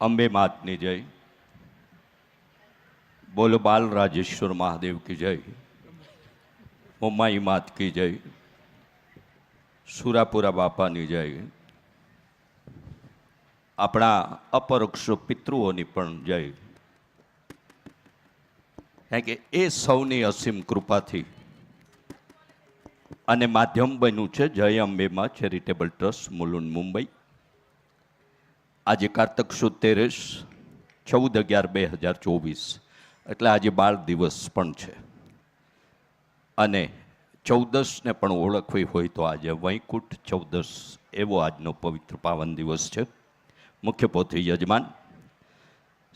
અંબે માતની જય. બોલો બાલ રાજેશ્વર મહાદેવ કી જય. ઉમાઈ માત કી જય. સુરાપુરા બાપાની જય. આપણા અપરોક્ષ પિતૃઓની પણ જય. કારણ કે એ સૌની અસીમ કૃપાથી અને માધ્યમ બન્યું છે જય અંબેમાં ચેરિટેબલ ટ્રસ્ટ મુલુન મુંબઈ. આજે કારતક સુદ તેરસ ચૌદ અગિયાર બે હજાર ચોવીસ. એટલે આજે બાળ દિવસ પણ છે. અને ચૌદસને પણ ઓળખવી હોય તો આજે વૈકુંઠ ચૌદસ એવો આજનો પવિત્ર પાવન દિવસ છે. મુખ્ય પોથી યજમાન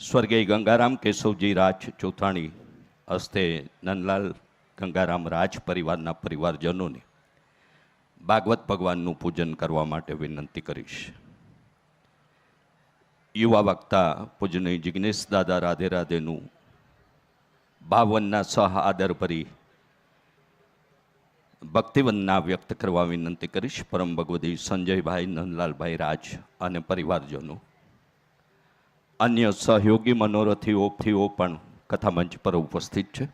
સ્વર્ગીય ગંગારામ કેશવજી રાજ ચોથાણી હસ્તે નંદલાલ ગંગારામ રાજ પરિવારના પરિવારજનોને ભાગવત ભગવાનનું પૂજન કરવા માટે વિનંતી કરીશ. યુવા વક્તા પૂજની જિગ્નેશ દાદા રાધે રાધેનું ભાવનના સહ આદર ભરી ભક્તિવંદના વ્યક્ત કરવા વિનંતી કરીશ પરમ ભગવતી સંજયભાઈ, નંદલાલભાઈ રાજ અને પરિવારજનો. અન્ય સહયોગી મનોરથીઓથીઓ પણ કથામંચ પર ઉપસ્થિત છે.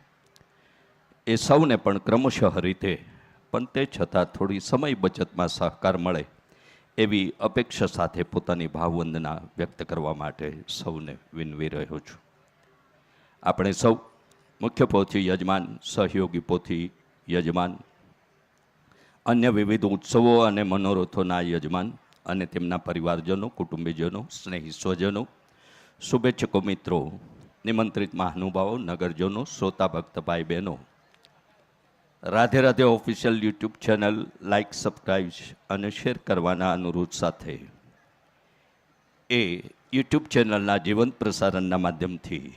એ સૌને પણ ક્રમશઃ રીતે, પણ તે છતાં થોડી સમય બચતમાં સહકાર મળે એવી અપેક્ષા સાથે પોતાની ભાવવંદના વ્યક્ત કરવા માટે સૌને વિનવી રહ્યો છું. આપણે સૌ મુખ્ય પોથી યજમાન, સહયોગી પોથી યજમાન, અન્ય વિવિધ ઉત્સવો અને મનોરથોના યજમાન અને તેમના પરિવારજનો, કુટુંબીજનો, સ્નેહી સ્વજનો, શુભેચ્છકો મિત્રો, નિમંત્રિત મહાનુભાવો, નગરજનો, શ્રોતા ભક્ત ભાઈ બહેનો Radhe Radhe official YouTube channel like subscribe અને શેર કરવાના અનુરોધ સાથે. એ યુટ્યુબ ચેનલના જીવંત પ્રસારણના માધ્યમથી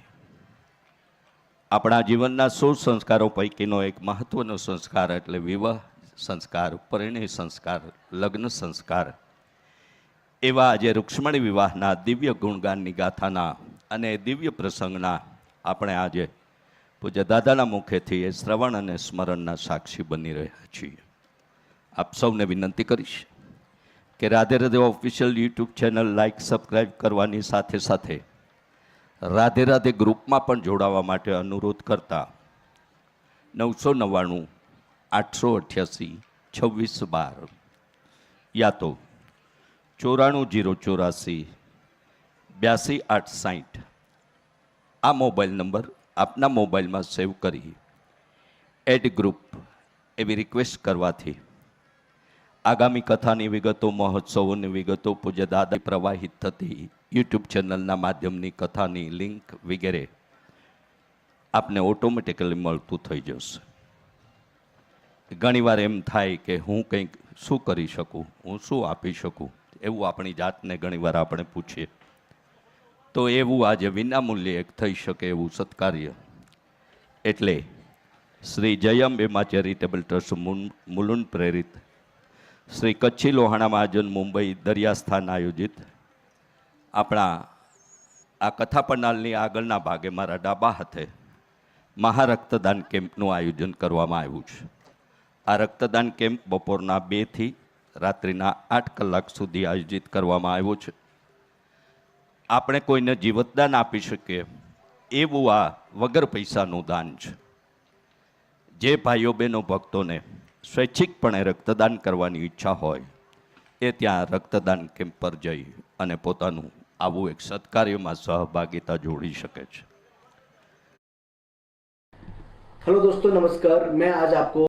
આપણા જીવનના સો સંસ્કારો પૈકીનો એક મહત્વનો સંસ્કાર એટલે વિવાહ સંસ્કાર, પરિણય સંસ્કાર, લગ્ન સંસ્કાર. એવા આજે રૂક્ષ્મણી વિવાહના દિવ્ય ગુણગાનની ગાથાના અને દિવ્ય પ્રસંગના આપણે આજે પૂજ્ય દાદાના મુખેથી એ શ્રવણ અને સ્મરણના સાક્ષી બની રહ્યા છીએ. આપ સૌને વિનંતી કરીશ કે Radhe Radhe official YouTube channel like subscribe કરવાની સાથે સાથે રાધે રાધે ગ્રુપમાં પણ જોડાવા માટે અનુરોધ કરતા નવસો નવ્વાણું, આઠસો અઠ્યાસી, છવ્વીસ બાર યા તો ચોરાણું જીરો ચોરાસી, બ્યાસી આઠ સાઠ આ મોબાઈલ નંબર આપના મોબાઈલમાં સેવ કરી. એડ ગ્રુપ એવી રિક્વેસ્ટ કરવાથી આગામી કથાની વિગતો, મહોત્સવોની વિગતો, પૂજ્ય દાદા પ્રવાહિત થતી યુટ્યુબ ચેનલના માધ્યમની કથાની લિંક વગેરે આપને ઓટોમેટિકલી મળતું થઈ જશે. ઘણીવાર એમ થાય કે હું કંઈક શું કરી શકું, હું શું આપી શકું, એવું આપણી જાતને ઘણીવાર આપણે પૂછીએ. તો એવું આજે વિનામૂલ્યે એક થઈ શકે એવું સત્કાર્ય. એટલે શ્રી જયંબેમા ચેરિટેબલ ટ્રસ્ટ મુલુન પ્રેરિત. શ્રી કચ્છી લોહાણા મહાજન મુંબઈ દરિયાસ્થાન આયોજિત. આપણા આ કથા પનાલની આગળના ભાગે મારા ડાબા હાથે મહારક્તદાન કેમ્પનું આયોજન કરવામાં આવ્યું છે. આ રક્તદાન કેમ્પ બપોરના બેથી રાત્રિના આઠ કલાક સુધી આયોજિત કરવામાં આવ્યો છે. આપણે કોઈને જીવતદાન આપી શકીએ, એવું આ વગર પૈસાનું દાન છે. જે ભાઈઓ બહેનો ભક્તોને સ્વૈચ્છિકપણે રક્તદાન કરવાની ઈચ્છા હોય, એ ત્યાં રક્તદાન કેમ્પ પર જઈ અને પોતાનું આવું એક સત્કાર્યમાં સહભાગિતા જોડી શકે છે. હેલો દોસ્તો, નમસ્કાર. મેં આજ આપકો